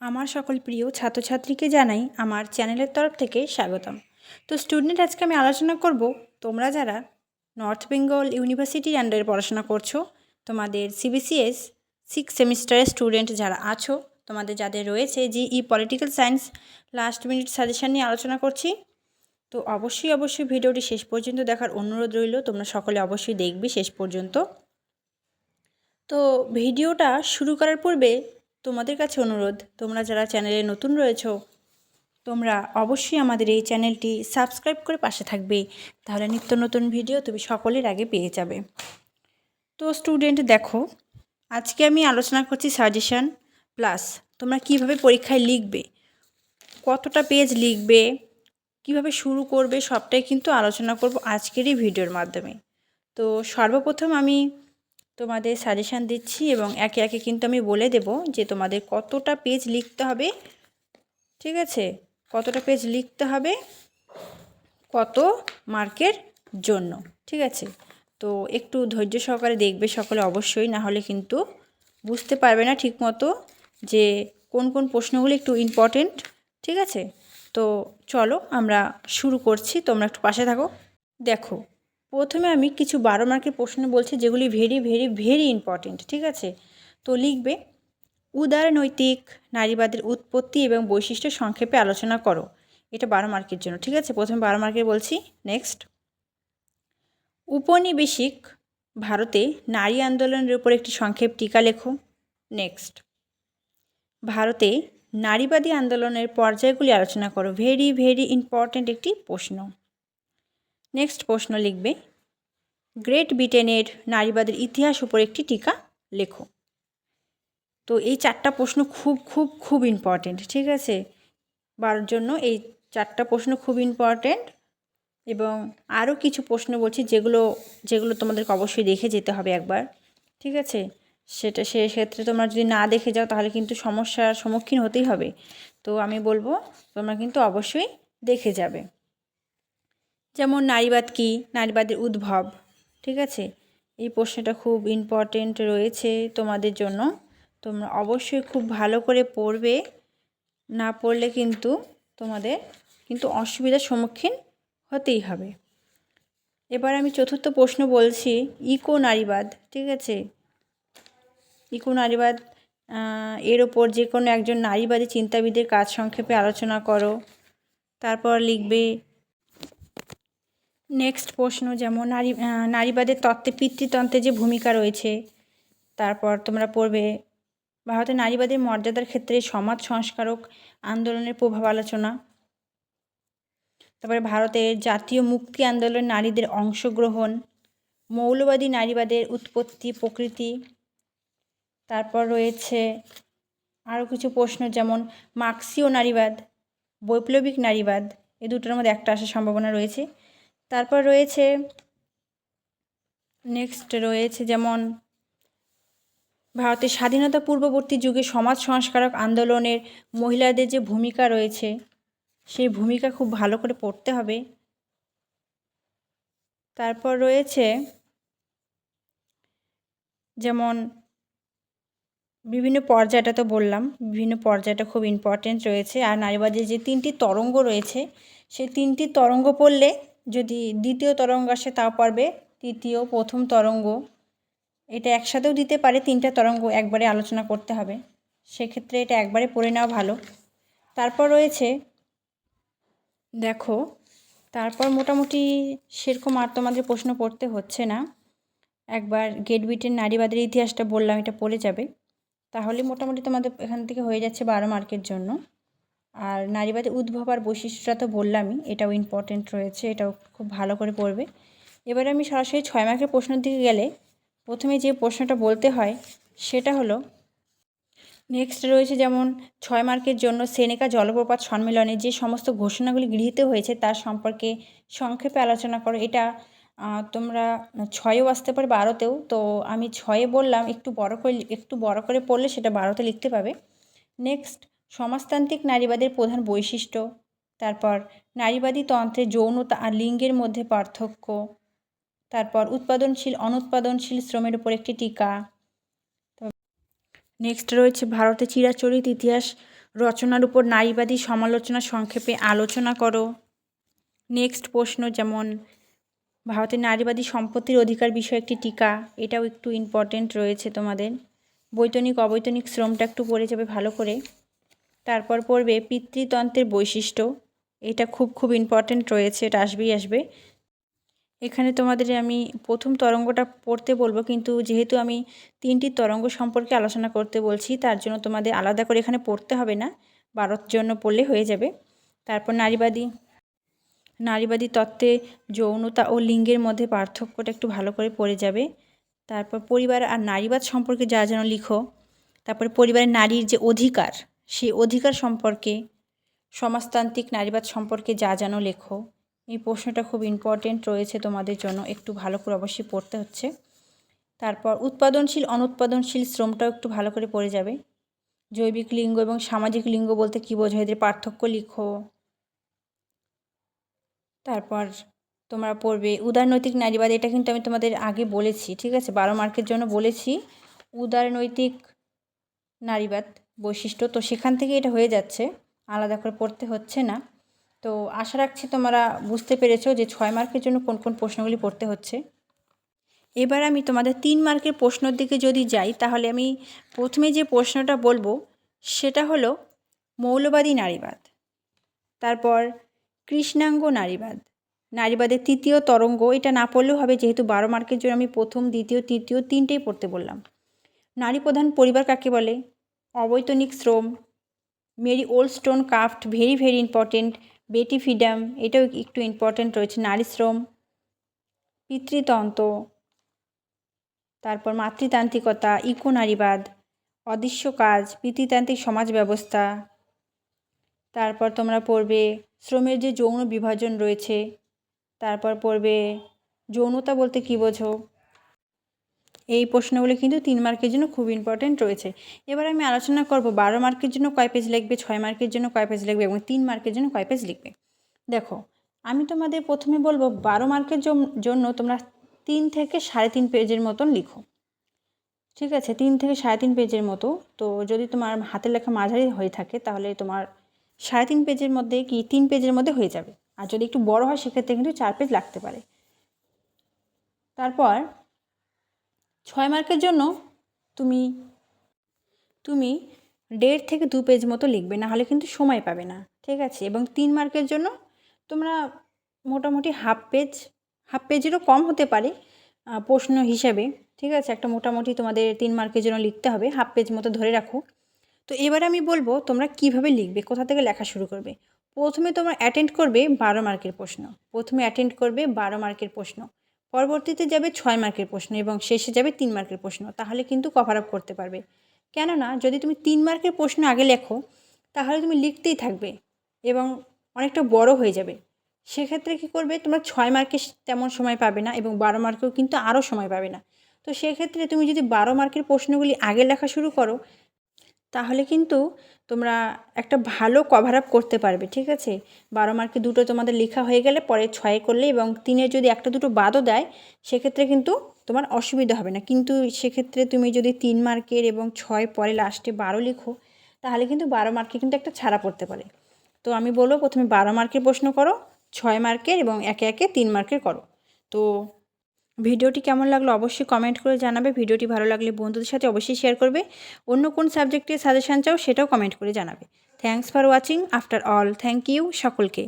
আমার সকল প্রিয় ছাত্রছাত্রীকে জানাই আমার চ্যানেলের তরফ থেকে স্বাগতম। তো স্টুডেন্ট আজকে আমি আলোচনা করব, তোমরা যারা নর্থ বেঙ্গল ইউনিভার্সিটির আন্ডারে পড়াশোনা করছ, তোমাদের সিবিসিএস সিক্স সেমিস্টারের স্টুডেন্ট যারা আছো, তোমাদের যাদের রয়েছে G E political science last minute suggestion নিয়ে আলোচনা করছি। তো অবশ্যই অবশ্যই ভিডিওটি শেষ পর্যন্ত দেখার অনুরোধ রইল, তোমরা সকলে অবশ্যই দেখবে শেষ পর্যন্ত। তো ভিডিওটা শুরু করার পূর্বে তোমাদের কাছে অনুরোধ, তোমরা যারা চ্যানেলে নতুন রয়েছো, তোমরা অবশ্যই আমাদের এই চ্যানেলটি সাবস্ক্রাইব করে পাশে থাকবে। তাহলে নিত্য নতুন ভিডিও তুমি সকলের আগে পেয়ে যাবে। তো স্টুডেন্ট, দেখো, আজকে আমি আলোচনা করছি সাজেশান প্লাস, তোমরা কীভাবে পরীক্ষায় লিখবে, কতটা পেজ লিখবে, কীভাবে শুরু করবে, সবটাই কিন্তু আলোচনা করব আজকের এই ভিডিওর মাধ্যমে। তো সর্বপ্রথম আমি তোমাদের সাজেশান দিচ্ছি এবং একে একে কিন্তু আমি বলে দেব যে তোমাদের কতটা পেজ লিখতে হবে, ঠিক আছে? কতটা পেজ লিখতে হবে, কত মার্কের জন্য, ঠিক আছে? তো একটু ধৈর্য সহকারে দেখবে সকলে অবশ্যই, না হলে কিন্তু বুঝতে পারবে না ঠিকমতো যে কোন কোন প্রশ্নগুলি একটু ইম্পর্টেন্ট ঠিক আছে? তো চলো আমরা শুরু করছি, তোমরা একটু পাশে থাকো। দেখো প্রথমে আমি কিছু বারো মার্কের প্রশ্ন বলছি, যেগুলি ভেরি ভেরি ভেরি ইম্পর্টেন্ট ঠিক আছে? তো লিখবে উদারনৈতিক নারীবাদের উৎপত্তি এবং বৈশিষ্ট্য সংক্ষেপে আলোচনা করো। এটা বারো মার্কের জন্য, ঠিক আছে? প্রথমে বারো মার্কের বলছি নেক্সট উপনিবেশিক ভারতে নারী আন্দোলনের উপর একটি সংক্ষেপ টিকা লেখো। নেক্সট ভারতে নারীবাদী আন্দোলনের পর্যায়গুলি আলোচনা করো। ভেরি ভেরি ইম্পর্ট্যান্ট একটি প্রশ্ন। নেক্সট প্রশ্ন লিখবে গ্রেট ব্রিটেনের নারীবাদের ইতিহাস উপর একটি টিকা লেখো। তো এই চারটা প্রশ্ন খুব খুব খুব ইম্পর্টেন্ট ঠিক আছে? বারোর জন্য এই চারটা প্রশ্ন খুব ইম্পর্টেন্ট এবং আরও কিছু প্রশ্ন বলছি যেগুলো যেগুলো তোমাদেরকে অবশ্যই দেখে যেতে হবে একবার, ঠিক আছে? সেটা, সে ক্ষেত্রে তোমরা যদি না দেখে যাও তাহলে কিন্তু সমস্যার সম্মুখীন হতেই হবে। তো আমি বলব, তোমরা কিন্তু অবশ্যই দেখে যাবে। যেমন নারীবাদ কী? নারীবাদের উদ্ভব। ঠিক আছে? এই প্রশ্নটা খুব ইম্পর্টেন্ট রয়েছে তোমাদের জন্য। তোমরা অবশ্যই খুব ভালো করে পড়বে। না পড়লে কিন্তু তোমাদের কিন্তু অসুবিধার সম্মুখীন হতেই হবে। এবার আমি চতুর্থ প্রশ্ন বলছি, ইকো নারীবাদ। ঠিক আছে? ইকো নারীবাদ এর ওপর যে কোনো একজন নারীবাদী চিন্তাবিদের কাজ সংক্ষেপে আলোচনা করো। তারপর লিখবে নেক্সট প্রশ্ন, যেমন নারী নারীবাদের তত্ত্বে পিতৃতন্ত্রের যে ভূমিকা রয়েছে, তারপর তোমরা পড়বে ভারতের নারীবাদের মর্যাদার ক্ষেত্রে সমাজ সংস্কারক আন্দোলনের প্রভাব আলোচনা। তারপরে ভারতের জাতীয় মুক্তি আন্দোলন নারীদের অংশগ্রহণ, মৌলবাদী নারীবাদের উৎপত্তি প্রকৃতি। তারপর রয়েছে আরও কিছু প্রশ্ন, যেমন মার্ক্সীয় নারীবাদ, বৈপ্লবিক নারীবাদ, এ দুটোর মধ্যে একটা আসার সম্ভাবনা রয়েছে। তারপর রয়েছে নেক্সট রয়েছে যেমন ভারতের স্বাধীনতা পূর্ববর্তী যুগে সমাজ সংস্কারক আন্দোলনের মহিলাদের যে ভূমিকা রয়েছে, সেই ভূমিকা খুব ভালো করে পড়তে হবে। তারপর রয়েছে যেমন বিভিন্ন পর্যায়টা তো বললাম, বিভিন্ন পর্যায়টা খুব ইম্পর্টেন্ট রয়েছে। আর নারীবাদের যে তিনটি তরঙ্গ রয়েছে, সেই তিনটি তরঙ্গ পড়লে যদি দ্বিতীয় তরঙ্গ আসে, তাও পারবে তৃতীয়, প্রথম তরঙ্গ। এটা একসাথেও দিতে পারে, তিনটা তরঙ্গ একবারে আলোচনা করতে হবে। সেক্ষেত্রে এটা একবারে পড়ে নেওয়া ভালো। তারপর রয়েছে, দেখো, তারপর মোটামুটি সেরকম আর তোমাদের প্রশ্ন পড়তে হচ্ছে না। একবার গেট বিটের নারীবাদের ইতিহাসটা বললাম, এটা পড়ে যাবে। তাহলে মোটামুটি তোমাদের এখান থেকে হয়ে যাচ্ছে বারো মার্কের জন্য। আর নারীবাদী উদ্ভব আর বৈশিষ্ট্যটা তো বললামই, এটাও ইম্পর্টেন্ট রয়েছে, এটাও খুব ভালো করে পড়বে এবারে আমি সরাসরি ছয় মার্কের প্রশ্নের দিকে গেলে প্রথমে যে প্রশ্নটা বলতে হয়, সেটা হলো নেক্সট রয়েছে যেমন, ছয় মার্কের জন্য সেনেকা জলপ্রপাত সম্মেলনে যে সমস্ত ঘোষণাগুলি গৃহীত হয়েছে তার সম্পর্কে সংক্ষেপে আলোচনা করো। এটা তোমরা ছয়েও আসতে পারে বারোতেও, তো আমি ছয়ে বললাম, একটু বড় করে, একটু বড় করে পড়লে সেটা বারোতে লিখতে পাবে। নেক্সট সমাজতান্ত্রিক নারীবাদের প্রধান বৈশিষ্ট্য। তারপর নারীবাদী তন্ত্রে যৌনতা আর লিঙ্গের মধ্যে পার্থক্য। তারপর উৎপাদনশীল, অনুৎপাদনশীল শ্রমের উপর একটি টিকা। নেক্সট রয়েছে ভারতে চিরাচরিত ইতিহাস রচনার উপর নারীবাদী সমালোচনা সংক্ষেপে আলোচনা করো। নেক্সট প্রশ্ন যেমন, ভারতের নারীবাদী সম্পত্তির অধিকার বিষয়ে একটি টিকা, এটাও একটু ইম্পর্টেন্ট রয়েছে তোমাদের। বৈতনিক, অবৈতনিক শ্রমটা একটু পড়ে যাবে ভালো করে। তারপর পড়বে পিতৃতন্ত্রের বৈশিষ্ট্য। এটা খুব খুব ইম্পর্টেন্ট রয়েছে, এটা আসবেই আসবে। এখানে তোমাদের আমি প্রথম তরঙ্গটা পড়তে বলব, কিন্তু যেহেতু আমি তিনটি তরঙ্গ সম্পর্কে আলোচনা করতে বলছি, তার জন্য তোমাদের আলাদা করে এখানে পড়তে হবে না। বারোর জন্য পড়লে হয়ে যাবে। তারপর নারীবাদী নারীবাদী তত্ত্বে যৌনতা ও লিঙ্গের মধ্যে পার্থক্যটা একটু ভালো করে পড়ে যাবে। তারপর পরিবার আর নারীবাদ সম্পর্কে যা যেন লিখো। তারপরে পরিবারের নারীর যে অধিকার সেই অধিকার সম্পর্কে, সমাজতান্ত্রিক নারীবাদ সম্পর্কে যা যেন লেখো। এই প্রশ্নটা খুব ইম্পর্টেন্ট রয়েছে তোমাদের জন্য, একটু ভালো করে অবশ্যই পড়তে হচ্ছে। তারপর, উৎপাদনশীল, অনুৎপাদনশীল শ্রমটাও একটু ভালো করে পড়ে যাবে। জৈবিক লিঙ্গ এবং সামাজিক লিঙ্গ বলতে কী বোঝো এদের পার্থক্য লিখো। তারপর, তোমরা পড়বে, উদারনৈতিক নারীবাদ, এটা কিন্তু আমি তোমাদের আগে বলেছি, ঠিক আছে? বারো মার্কের জন্য বলেছি, উদারনৈতিক নারীবাদ। বৈশিষ্ট্য। তো সেখান থেকে এটা হয়ে যাচ্ছে, আলাদা করে পড়তে হচ্ছে না। তো আশা রাখছি তোমরা বুঝতে পেরেছ যে ছয় মার্কের জন্য কোন কোন প্রশ্নগুলি পড়তে হচ্ছে। এবার আমি তোমাদের তিন মার্কের প্রশ্নের দিকে যদি যাই, তাহলে আমি প্রথমে যে প্রশ্নটা বলব, সেটা হলো মৌলবাদী নারীবাদ, তারপর কৃষ্ণাঙ্গ নারীবাদ, নারীবাদের তৃতীয় তরঙ্গ। এটা না পড়লেও হবে, যেহেতু বারো মার্কের জন্য আমি প্রথম, দ্বিতীয়, তৃতীয় তিনটেই পড়তে বললাম। নারী প্রধান পরিবার কাকে বলে? অবৈতনিক শ্রম, Mary Wollstonecraft very very important, Betty Friedan এটাও একটু ইম্পর্টেন্ট রয়েছে, নারী শ্রম, পিতৃতন্ত্র, তারপর মাতৃতান্ত্রিকতা ইকো নারীবাদ অদৃশ্য কাজ, পিতৃতান্ত্রিক সমাজ ব্যবস্থা, তারপর তোমরা পড়বে শ্রমের যে যৌন বিভাজন রয়েছে, তারপর পড়বে যৌনতা বলতে কী বোঝো? এই প্রশ্নগুলি কিন্তু তিন মার্কের জন্য খুব ইম্পর্টেন্ট রয়েছে। এবার আমি আলোচনা করব বারো মার্কের জন্য কয় পেজ লিখবে, ছয় মার্কের জন্য কয় পেজ লিখবে এবং তিন মার্কের জন্য কয় পেজ লিখবে? দেখো, আমি তোমাদের প্রথমে বলব বারো মার্কের জন্য তোমরা তিন থেকে সাড়ে তিন পেজের মতন লিখো। ঠিক আছে, তিন থেকে সাড়ে তিন পেজের মতো। তো যদি তোমার হাতের লেখা মাঝারি হয়ে থাকে তাহলে তোমার সাড়ে তিন পেজের মধ্যে কি তিন পেজের মধ্যে হয়ে যাবে। আর যদি একটু বড় হয় সেক্ষেত্রে কিন্তু চার পেজ লাগতে পারে। তারপর ছয় মার্কের জন্য তুমি তুমি দেড় থেকে দু পেজ মতো লিখবে, না হলে কিন্তু সময় পাবে না, ঠিক আছে? এবং তিন মার্কের জন্য তোমরা মোটামুটি হাফ পেজ হাফ পেজেরও কম হতে পারে প্রশ্ন হিসাবে, ঠিক আছে? একটা মোটামুটি তোমাদের তিন মার্কের জন্য লিখতে হবে হাফ পেজ মতো ধরে রাখো। তো এবার আমি বলব তোমরা কীভাবে লিখবে, কোথা থেকে লেখা শুরু করবে? প্রথমে তোমরা অ্যাটেন্ড করবে বারো মার্কের প্রশ্ন, প্রথমে অ্যাটেন্ড করবে বারো মার্কের প্রশ্ন। পরবর্তীতে যাবে ছয় মার্কের প্রশ্ন এবং শেষে যাবে তিন মার্কের প্রশ্ন, তাহলে কিন্তু কভার আপ করতে পারবে। কেননা, যদি তুমি তিন মার্কের প্রশ্ন আগে লেখো, তাহলে তুমি লিখতেই থাকবে এবং অনেকটা বড় হয়ে যাবে। সেক্ষেত্রে কী করবে? তোমরা ছয় মার্কে তেমন সময় পাবে না এবং বারো মার্কেও কিন্তু আরও সময় পাবে না। তো সেক্ষেত্রে তুমি যদি বারো মার্কের প্রশ্নগুলি আগে লেখা শুরু করো তাহলে কিন্তু তোমরা একটা ভালো কভার আপ করতে পারবে, ঠিক আছে? বারো মার্কে দুটো তোমাদের লেখা হয়ে গেলে পরে ছয় করলে এবং তিনে যদি একটা দুটো বাদও দেয়, সেক্ষেত্রে কিন্তু তোমার অসুবিধা হবে না। কিন্তু সেক্ষেত্রে তুমি যদি তিন মার্কের এবং ছয় পরে লাস্টে বারো লিখো, তাহলে কিন্তু বারো মার্কে কিন্তু একটা ছাড়া পড়তে পারে। তো আমি বলব প্রথমে বারো মার্কের প্রশ্ন করো, ছয় মার্কের এবং একে একে তিন মার্কের করো। তো ভিডিওটি কেমন লাগল অবশ্যই কমেন্ট করে জানাবে। ভিডিওটি ভালো লাগলে বন্ধুদের সাথে অবশ্যই শেয়ার করবে। অন্য কোন সাবজেক্টের সাজেশান চাও সেটাও কমেন্ট করে জানাবে। Thanks for watching after all thank you সকলকে।